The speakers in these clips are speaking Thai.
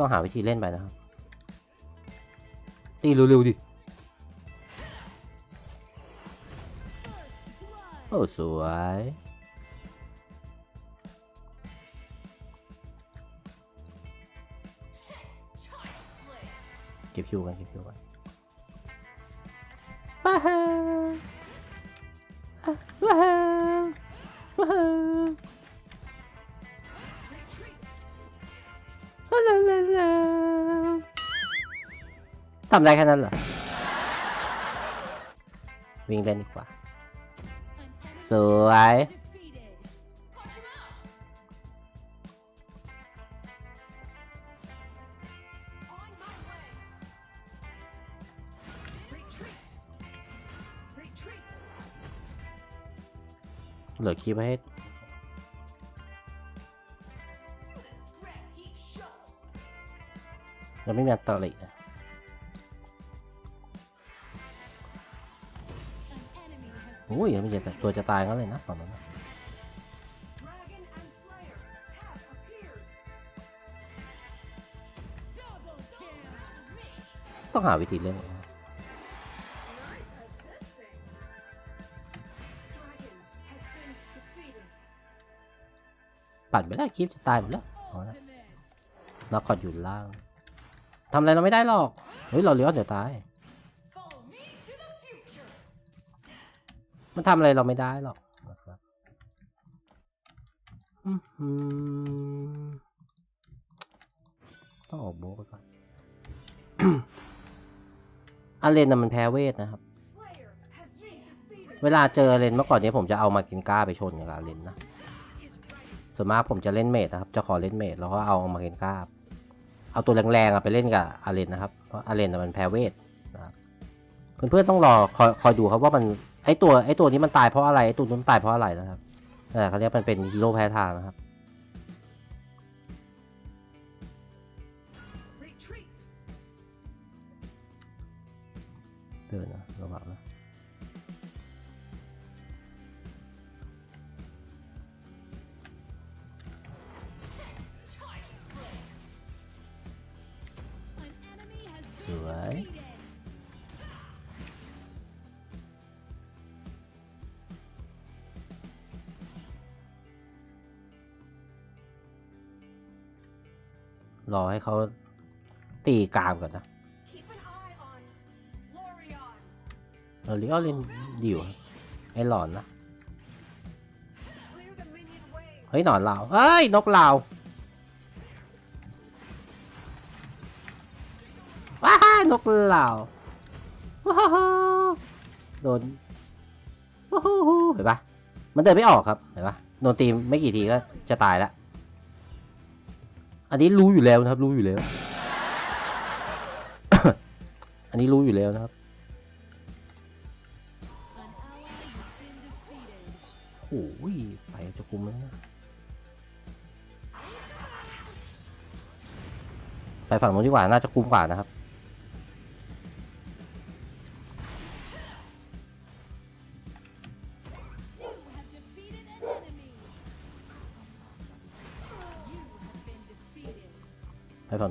ต้องหาวิธีเล่นไปนะครับ ตีเร็วๆดิ โอ้ สวย เก็บคิวกันเก็บคิวกัน ทำได้แค่นั้นเหรอ วิ่งเล่นดีกว่า สวย เหลือคลิปไว้ให้ยังไม่มีอันตรินะ อ้ยยังไม่จะตัวจะตายก็เลยนะฝั่งนั้นต้องหาวิธีเล่นปัดไปแล้วคลิปจะตายหมดแล้วเอาละนักกอดอยู่ล่างทำอะไรเราไม่ได้หรอก เฮ้ย เราเลี้ยวเดี๋ยวตาย มันทำอะไรเราไม่ได้หรอกนะครับต้องออกโบกก่อนอาเลนน่ะมันแพ้เวทนะครับ เวลาเจออาเลนเมื่อก่อนนี้ผมจะเอามากินก้าไปชนกับอาเลนนะ ส่วนมากผมจะเล่นเมดนะครับ จะขอเล่นเมดแล้วก็เอามาเกนก้า เอาตัวแรงๆไปเล่นกับอาเลนนะครับ เพราะอาเลนอะมันแพ้เวทนะครับเพื่อนๆต้องรอคอยคอยดูครับว่ามัน ไอตัวไอตัวนี้มันตายเพราะอะไรไอตัวนู้นตายเพราะอะไรนะครับแต่เขาเรียกมันเป็นฮีโร่แพ้ทางนะครับเดินนะระวังนะ รอให้เขาตีกางก่อนนะเออลิออลินดิวไอหลอนนะเฮ้ยหนอนลาวเฮ้ยนกลาวว้านกลาวว้าโดนว้าวเห็นปะมันเดินไม่ออกครับเห็นปะโดนตีไม่กี่ทีก็จะตายแล้ว อันนี้รู้อยู่แล้วนะครับ รู้อยู่แล้ว อันนี้รู้อยู่แล้วนะครับ โอ้ยไปจะคุมแล้วนะไปฝั่งนู้นดีกว่า น่าจะคุ้มกว่านะครับ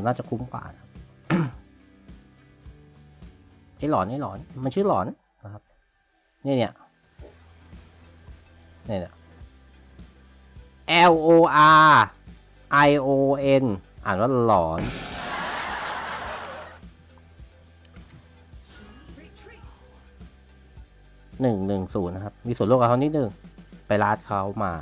อนน่าจะคุ้มกว่านะไอ้หลอนไอ้หลอน มันชื่อหลอนนะครับนี่เนี่ยนี่เนี่ย L O R I O N อ่านว่าหลอนหนึ่งหนึ่งศูนย์นะครับ มีส่วนร่วมกับเขานิดนึง ไปลาดเขามา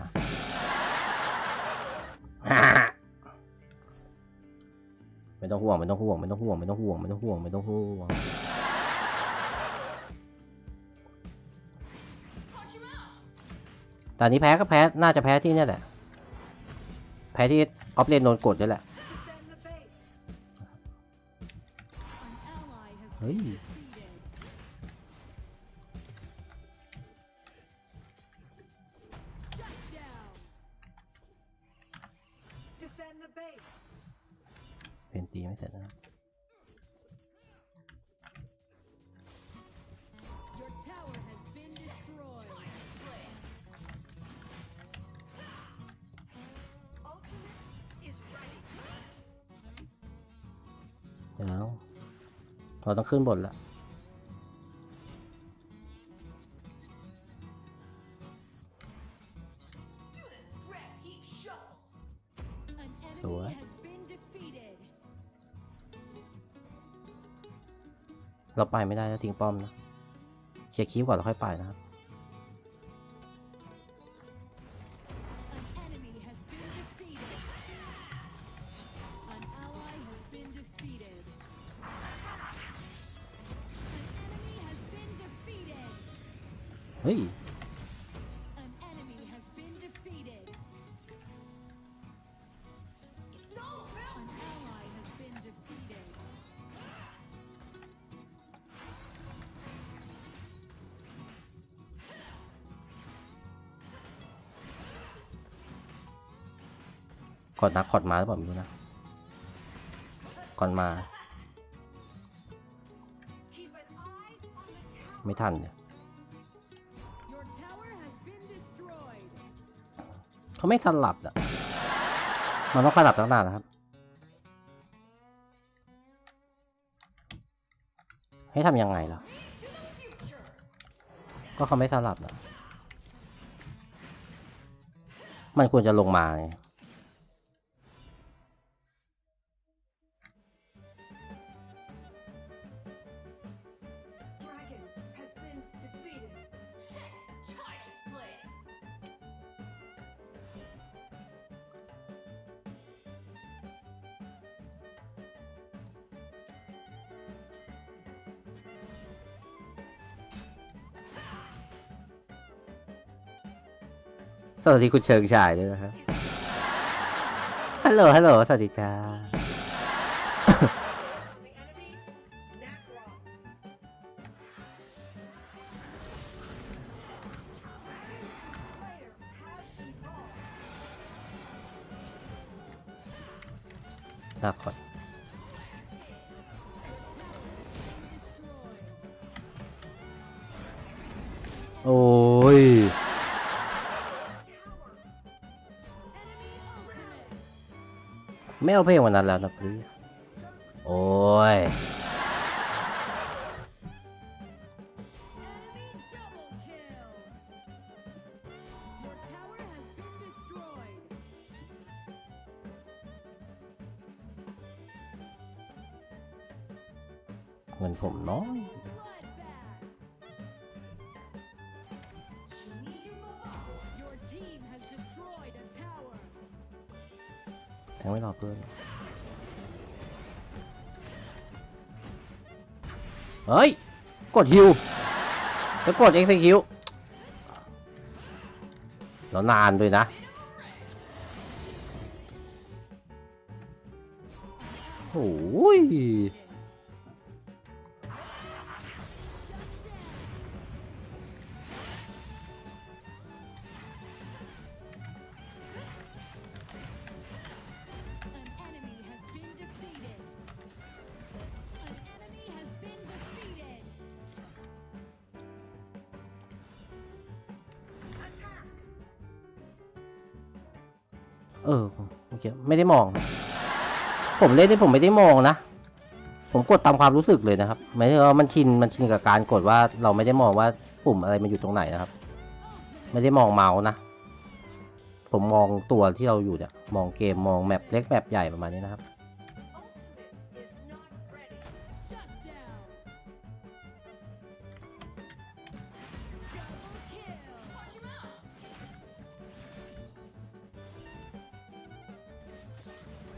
ไม่ต้องห่วงไม่ต้องห่วงไม่ต้องห่วงไม่ต้องห่วงไม่ต้องห่วงไม่ต้องห่วงแต่นี้แพ้ก็แพ้น่าจะแพ้ที่เนี่ยแหละ แพ้ที่ออฟเลนโดนกดนี่แหละเฮ้ย เราต้องขึ้นบนละสวยเราไปไม่ได้แล้วทิ้งป้อมนะเคลียร์คีบก่อนแล้วค่อยไปนะครับ อนนักขอดมาหรือเปล่าไม่รู้นะก่อนมา ไม่ทันเนี่ยเขาไม่สลับอะมันต้องสลับตั้งนานนะครับ ให้ทำยังไงล่ะ ก็เขาไม่สลับอะมันควรจะลงมาไง สวัสดีคุณเชิงชายด้วยนะครับฮัลโหลฮัลโหลสวัสดีจ้า ไม่เอาเพลงวันนั้นแล้วนะพี่โอ้ย เฮ้ย กดฮิวแล้วกดเอ็กซ์ฮิวแล้วนานด้วยนะ โอ้ย เออโอเคไม่ได้มอง ผมเล่นนี่ผมไม่ได้มองนะ ผมกดตามความรู้สึกเลยนะครับหมายถึงว่ามันชินมันชินกับการกดว่าเราไม่ได้มองว่าปุ่มอะไรมันอยู่ตรงไหนนะครับ ไม่ได้มองเมาส์นะ ผมมองตัวที่เราอยู่เนี่ยมองเกมมองแมปเล็กแมปใหญ่ประมาณนี้นะครับ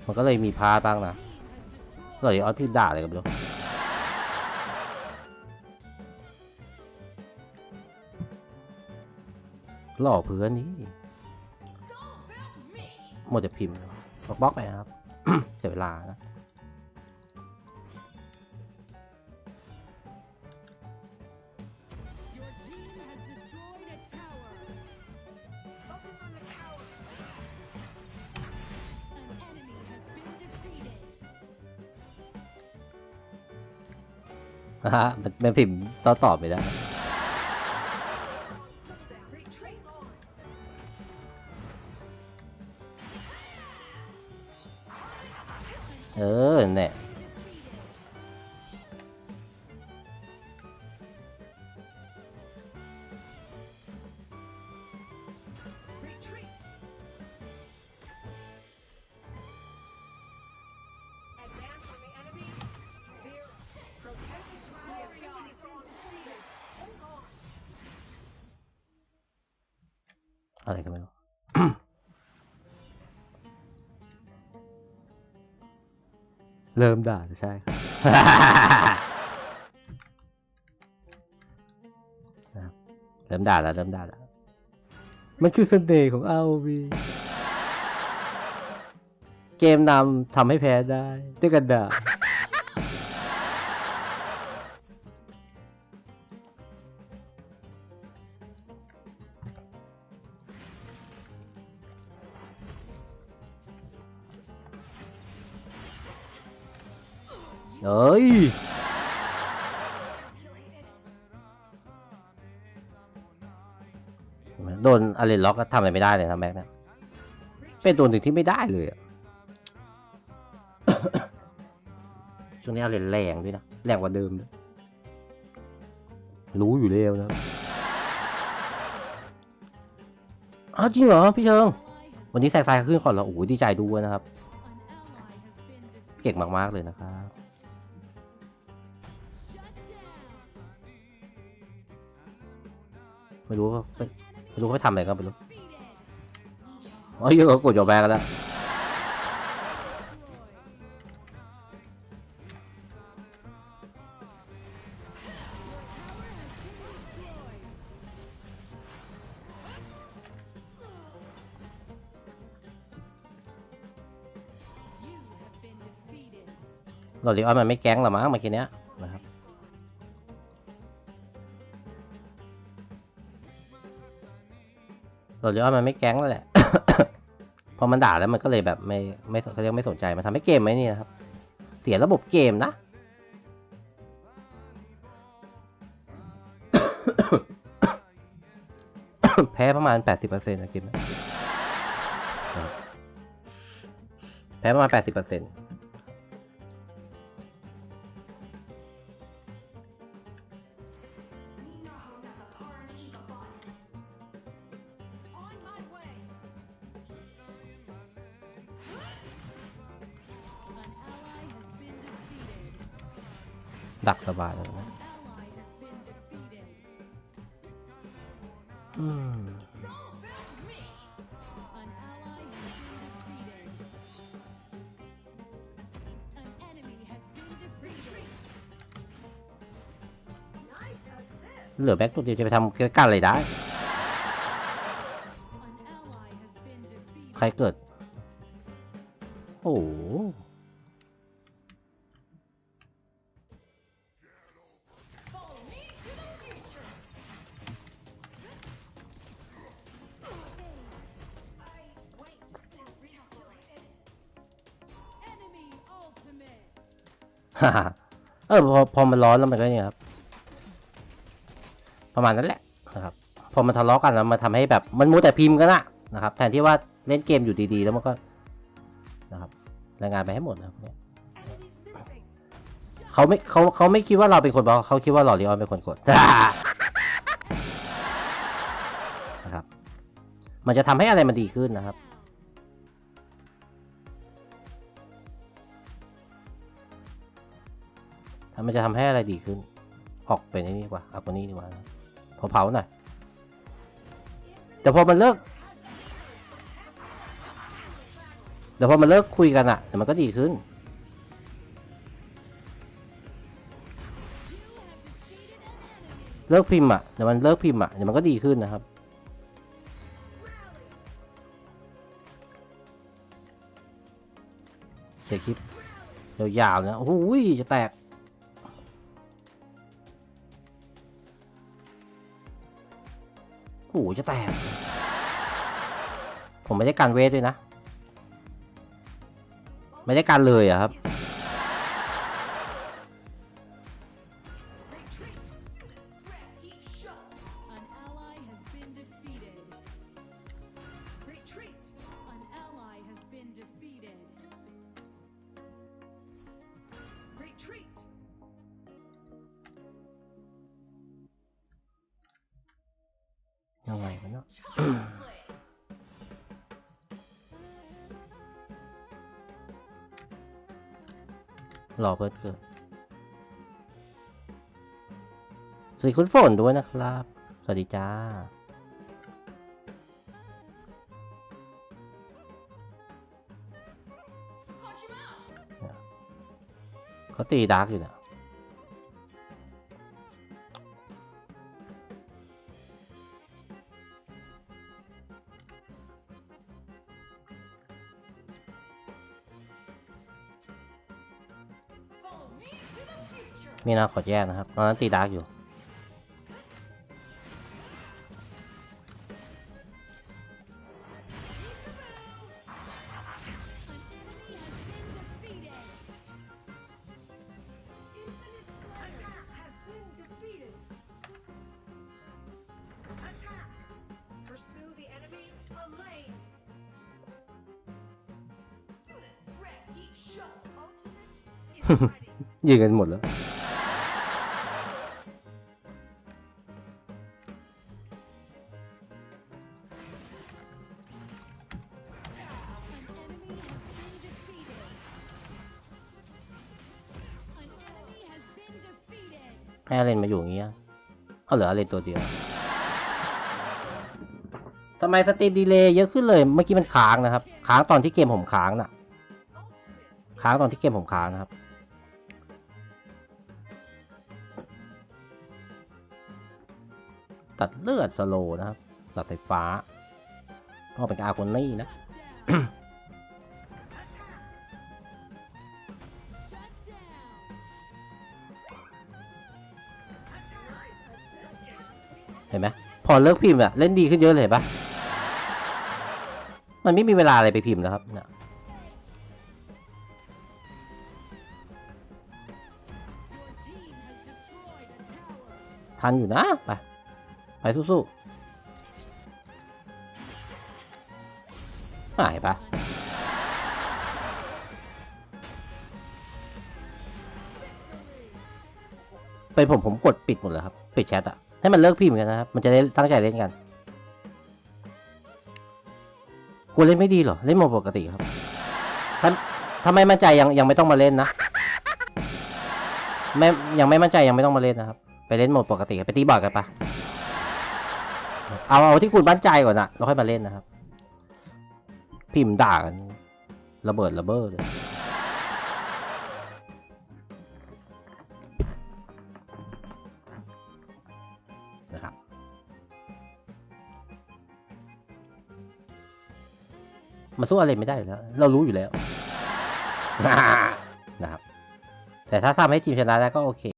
มันก็เลยมีพลาบ้างนะ Team has เลยออสพิมด่าอะไรกันไม่รู้หล่อเพื่อนนี่หมดจะพิมพ์บล็อกไปครับ เสียเวลานะ นะฮะมันพิมพ์ต่อตอบไม่ได้ อะไรกันไม่รู้เริ่มด่าใช่ครับนะครับเริ่มด่าแล้วเริ่มด่าแล้ว มันคือเสน่ห์ของอาวีเกมนำทำให้แพ้ได้ด้วยกันด่า เอ้ยโดนอะไรล็อกก็ทำอะไรไม่ได้เลยนะแม็กเนี่ยเป็นตัวหนึ่งที่ไม่ได้เลยอะช่วงนี้อะไรแรงด้วยนะแรงกว่าเดิมด้วยรู้อยู่แล้วนะอ้าวจริงเหรอพี่เชิง วันนี้แซกไซขึ้นก่อนเหรอโอ้โหดีใจด้วยนะครับ เก่งมากๆเลยนะครับ ไม่รู้ว่าไม่ไม่รู้ว่าไปทำอะไรกันไม่รู้อ๋อเยอะกว่ากดจอแบกกันแล้วหลอดลิออนมันไม่แก๊งหรอมั้งเมื่อกี้เนี้ยนะครับ หลอดลิออนมันไม่แก๊งแล้วแหละ พอมันด่าแล้วมันก็เลยแบบไม่ไม่เขาเรียกไม่สนใจมันทำให้เกมไหมนี่นะครับ เสียระบบเกมนะ แพ้ประมาณ 80%นะเกมนี้นะครับแพ้ประมาณ 80% On ดักสบายเลยอืมเหลือแบ็กตัวเดียวจะไปทำกันอะไรได้ ใครเกิด โอ้ เออพอพอมันร้อนแล้วมันก็เนี่ยครับ ประมาณนั้นแหละนะครับ พอมันทะเลาะกันแล้วมันทำให้แบบมันมัวแต่พิมพ์กันอะนะครับ แทนที่ว่าเล่นเกมอยู่ดีๆ แล้วมันก็นะครับรายงานไปให้หมดนะครับเนี่ยเขาไม่เขาเขาไม่คิดว่าเราเป็นคนบอกเขาคิดว่าหลอดลีออนเป็นคนกดนะครับ มันจะทำให้อะไรมันดีขึ้นนะครับ มันจะทำให้อะไรดีขึ้น ออกไปนี่ดีกว่าเอาคนนี้ดีกว่าเผาๆหน่อยแต่พอมันเลิกเดี๋ยวพอมันเลิกคุยกันอะเดี๋ยวมันก็ดีขึ้น เลิกพิมพ์อะเดี๋ยวมันเลิกพิมพ์อะเดี๋ยวมันก็ดีขึ้นนะครับเสียคลิปยาวๆนะโอ้โหจะแตก หจะแตก ผมไม่ได้การเวทด้วยนะ ไม่ได้การเลยอะครับ เอาไว้เหล่อเบิดเกิดสวัสดีคุณฝนด้วยนะครับ สวัสดีจ้า เขาตีดาร์กอยู่นะีนาขอแยกนะครับ ตอนนั้นตีดาร์กอยู่ยิงกันหมดแล้ว เอาเหลืออาเลนตัวเดียวทำไมสตรีมดีเลย์เยอะขึ้นเลย เมื่อกี้มันค้างนะครับ ค้างตอนที่เกมผมค้างน่ะ ค้างตอนที่เกมผมค้างนะครับ ตัดเลือดสโลนะครับตัดสายฟ้าเพราะเป็นอาร์โคนี่นะ ห็นไหมพอเลิกพิมพ์อะเล่นดีขึ้นเยอะเลยเห็นปะมันไม่มีเวลาอะไรไปพิมพ์แล้วครับเนี่ยทันอยู่นะ ไป ไปสู้ๆห็นปะเป็นผมผมกดปิดหมดเลยครับ ปิดแชทอะ ให้มันเลิกพิมพ์กันนะครับ มันจะได้ตั้งใจเล่นกันกูเล่นไม่ดีเหรอ เล่นโหมดปกติครับถ้าถ้าไม่มั่นใจยังยังไม่ต้องมาเล่นนะ ไม่ยังไม่มั่นใจยังไม่ต้องมาเล่นนะครับ ไปเล่นโหมดปกติไปตีบอร์ดกันปะเอาเอาที่คุณมั่นใจก่อนนะแล้วค่อยมาเล่นนะครับ พิมพ์ด่ากันระเบิดระเบ้อเลย มาสู้อะไรไม่ได้อยู่แล้วเรารู้อยู่แล้วนะครับ แต่ถ้าทำให้ทีมชนะได้ก็โอเค